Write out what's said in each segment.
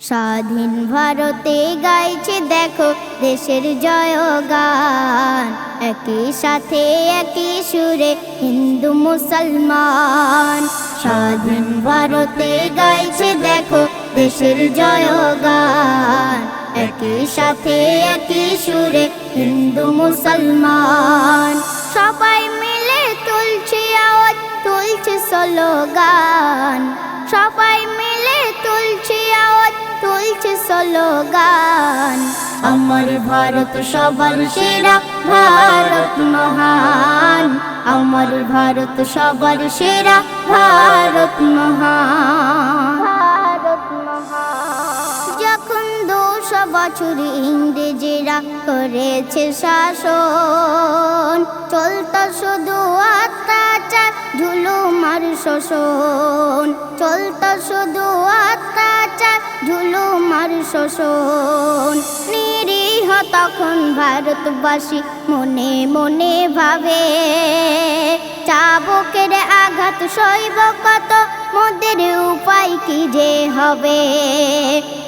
স্বাধীন ভারতে গাইছে দেখো দেশের জয়গান একই সাথে একই সুরে হিন্দু মুসলমান। স্বাধীন ভারতে গাইছে দেখো দেশের জয়গান একই সাথে একই সুরে হিন্দু মুসলমান। সবাই মিলে তুলছে আওয়াজ, তুলছে স্লোগান। সবাই মিলে তুলছে স্লোগান। আমার ভারত সবার সেরা ভারত মহান। আমার ভারত সবার সেরা ভারত মহান। ভারত মহান। যখন দুশো বছর ইংরেজেরা করেছে শাসন চলত শুধু অত্যাচার ঝুলুম আর শোষণ। চলত শুধু অত্যাচার ঝুলুম আর শোষণ। নিরীহ তখন ভারতবাসী মনে মনে ভাবে, চাবকের আঘাত সইব কত, মোদের উপায় কি যে হবে?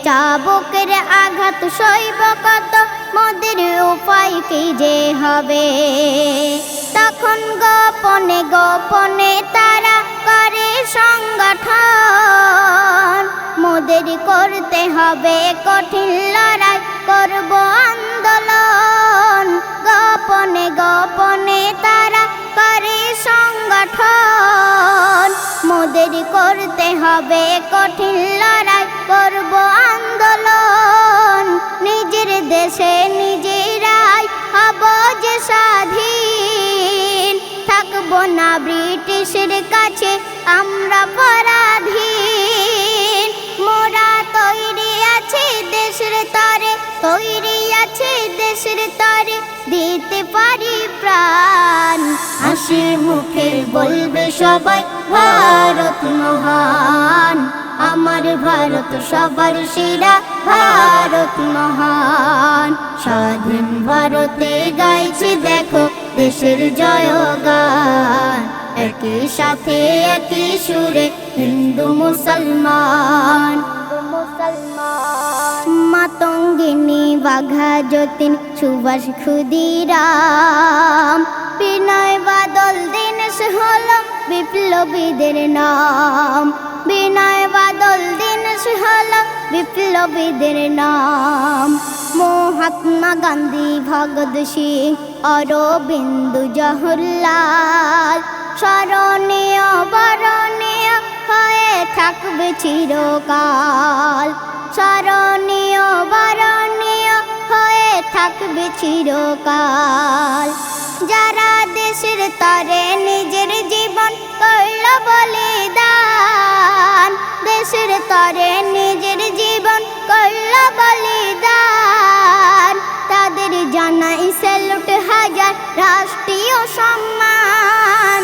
চাবকের আঘাত সইব কত, মোদের উপায় কি যে হবে? তখন গোপনে গোপনে তারা করে সংগঠন। মোদের করতে হবে কঠিন লড়াই, করব আন্দোলন। গোপনে গোপনে তারা করে সংগঠন। মোদের করতে হবে কঠিন লড়াই, করব আন্দোলন। নিজের দেশে থাকব না ব্রিটিশের কাছে, আমরা পরাধীন। মোরা তৈরি আছে দেশের তরে, তৈরি আছে দেশের তরে, দিতে পারি প্রাণ। হাসি মুখে বলবে সবাই, ভারত মহান। আমার ভারত সবার সেরা, ভারত মহান। স্বাধীন ভারতে গাইছে, দেখো দেশের জয়গান। একই সাথে একই সুরে হিন্দু মুসলমান। মাতঙ্গিনী বাঘা যতীন সুভাষ ক্ষুদিরাম। বিনয় বাদল দিনেশ হল বিপ্লবীদের নাম। বিনয় বাদল দিনেশ হল বিপ্লবীদের নাম। মহাত্মা গান্ধী, ভগৎ সিং অরবিন্দু জহুল্লাল স্মরণীয় বরণীয় হয়ে থাকবে চিরকাল। স্মরণীয় বরণীয় হয়ে থাকবে চিরকাল। যারা দেশের তরে নিজের রাষ্ট্রীয় সম্মান।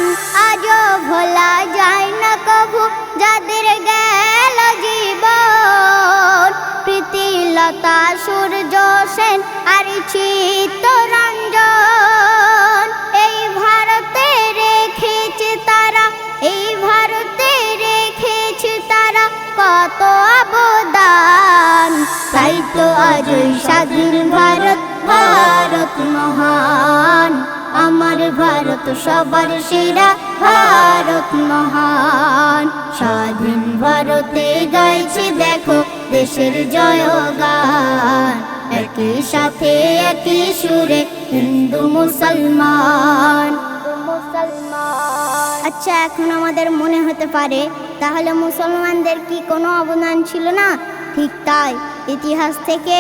আজও ভোলা যায় না কবু যাদের গেল জীবন। প্রীতিলতা, সূর্য সেন আর চিত্তরঞ্জন। এই ভারতে রেখেছে তারা, এই ভারতে রেখেছে তারা কত অবদান। তাই তো আজ স্বাধীন ভারত। ভারত মহান, আমার ভারত সবার সেরা। ভারত মহান, স্বাধীন ভারতে গাইছে দেখো দেশের জয়গান। একই সাথে একই সুরে হিন্দু মুসলমান। আচ্ছা এখন আমাদের মনে হতে পারে, তাহলে মুসলমানদের কি কোনো অবদান ছিল না? ঠিক তাই। ইতিহাস থেকে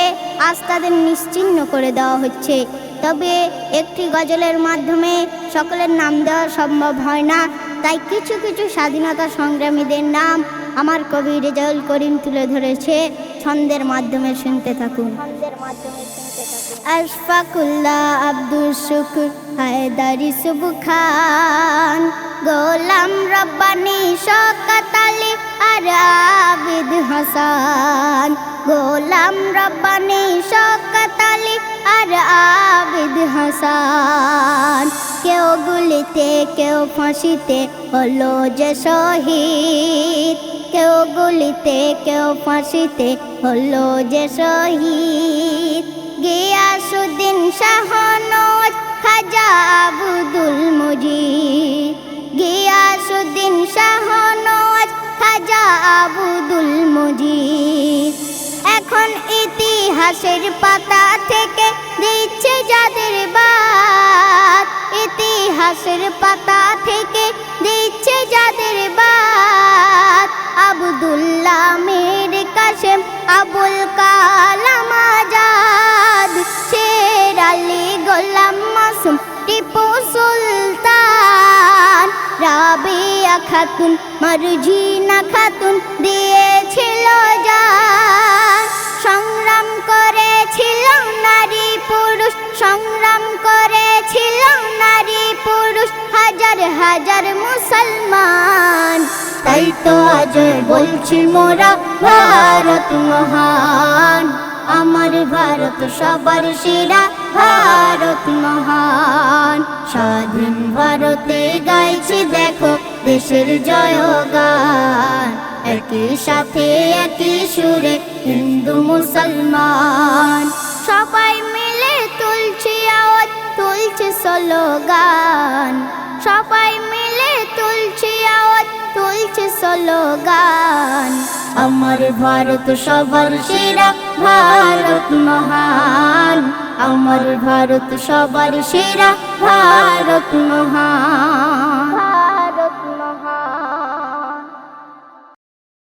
আজ তাদের নিশ্চিহ্ন করে দেওয়া হচ্ছে। তবে একটি গজলের মাধ্যমে সকলের নাম দেওয়া সম্ভব হয় না। তাই কিছু কিছু স্বাধীনতা সংগ্রামীদের নাম আমার কবি রেজাউল করিম তুলে ধরেছে। ছন্দের মাধ্যমে শুনতে থাকুন। আশফাকুল্লাহ আব্দুল শুকুর, হায়দারি সুবু খান, গোলাম রব্বানি শওকত আলী আর আবিদ হাসান, গোলাম রব্বানি শকতালি আর আবিদ হাসান। কেউ গুলিতে, কেউ ফাঁসিতে হলো যে শহীদ। কেউ গুলিতে, কেউ ফাঁসিতে হলো যে শহীদ। ইতিহাসের পাতা থেকে দিচ্ছে যাদের বাত। ইতিহাসের পাতা থেকে দিচ্ছে যাদের বাত। আবদুল্লাহ মীর কাসেম আবুল কালাম আজাদ। শের আলী গোলাম মাসুম, টিপু সুলতান। রাবিয়া খাতুন, মারুজিনা খাতুন দিয়েছিল সংগ্রাম করেছিল নারী পুরুষ, সংগ্রাম করেছিল নারী পুরুষ, হাজার হাজার মুসলমান। তাই তো আজ বলছি মোরা ভারত মহান। আমার ভারত সবার সেরা ভারত মহান। স্বাধীন ভারতে গাইছি দেখো, দেশের জয়গান। একই সাথে একই সুরে হিন্দু মুসলমান। সবাই মিলে তুলছি আওয়াজ তুলছি স্লোগান। সবাই মিলে তুলছি আওয়াজ তুলছি স্লোগান। আমার ভারত সবার সেরা ভারত মহান। আমার ভারত সবার সেরা ভারত মহান।